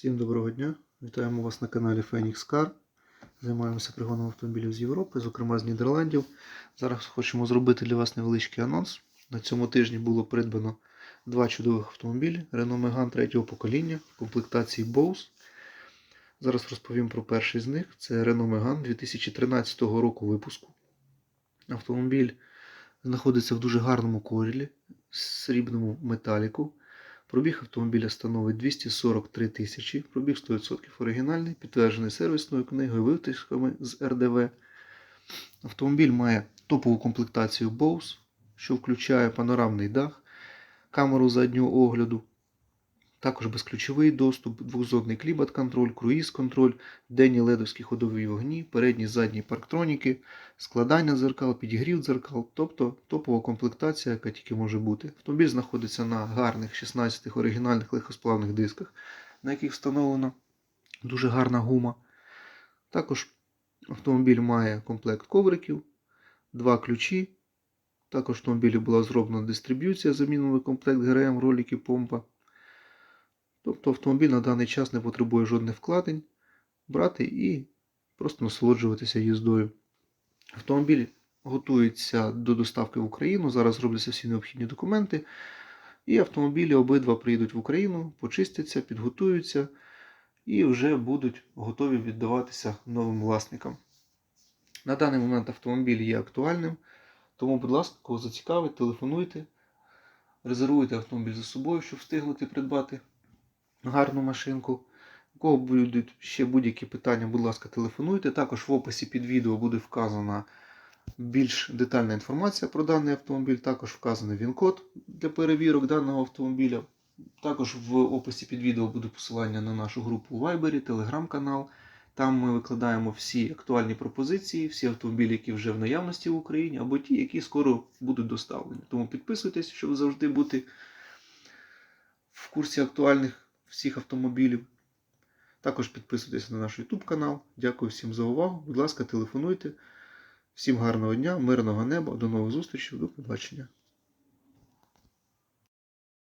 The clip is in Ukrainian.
Всім доброго дня! Вітаємо вас на каналі Phoenix Car. Займаємося пригоном автомобілів з Європи, зокрема з Нідерландів. Зараз хочемо зробити для вас невеличкий анонс. На цьому тижні було придбано два чудових автомобілі Renault Megane третього покоління в комплектації Bose. Зараз розповім про перший з них. Це Renault Megane 2013 року випуску. Автомобіль знаходиться в дуже гарному кольорі, срібному металіку. Пробіг автомобіля становить 243 тисячі, пробіг 100% оригінальний, підтверджений сервісною книгою, витисками з РДВ. Автомобіль має топову комплектацію Bose, що включає панорамний дах, камеру заднього огляду, також безключовий доступ, двохзонний клімат-контроль, круїз-контроль, денні ледовські ходові вогні, передні задні парктроніки, складання дзеркал, підігрів дзеркал, тобто топова комплектація, яка тільки може бути. Автомобіль знаходиться на гарних 16 оригінальних легкосплавних дисках, на яких встановлена дуже гарна гума. Також автомобіль має комплект ковриків, два ключі. Також в автомобілі була зроблена дистриб'юція, замінили комплект ГРМ, ролики, помпа. Тобто автомобіль на даний час не потребує жодних вкладень, брати і просто насолоджуватися їздою. Автомобіль готується до доставки в Україну. Зараз робляться всі необхідні документи. І автомобілі обидва приїдуть в Україну, почистяться, підготуються і вже будуть готові віддаватися новим власникам. На даний момент автомобіль є актуальним, тому, будь ласка, кого зацікавить, телефонуйте, резервуйте автомобіль за собою, щоб встигнути придбати гарну машинку. У кого будуть ще будь-які питання, будь ласка, телефонуйте. Також в описі під відео буде вказана більш детальна інформація про даний автомобіль. Також вказаний він-код для перевірок даного автомобіля. Також в описі під відео буде посилання на нашу групу у Viber, телеграм-канал. Там ми викладаємо всі актуальні пропозиції, всі автомобілі, які вже в наявності в Україні, або ті, які скоро будуть доставлені. Тому підписуйтесь, щоб завжди бути в курсі актуальних всіх автомобілів. Також підписуйтесь на наш YouTube канал. Дякую всім за увагу. Будь ласка, телефонуйте. Всім гарного дня, мирного неба, до нових зустрічей, до побачення.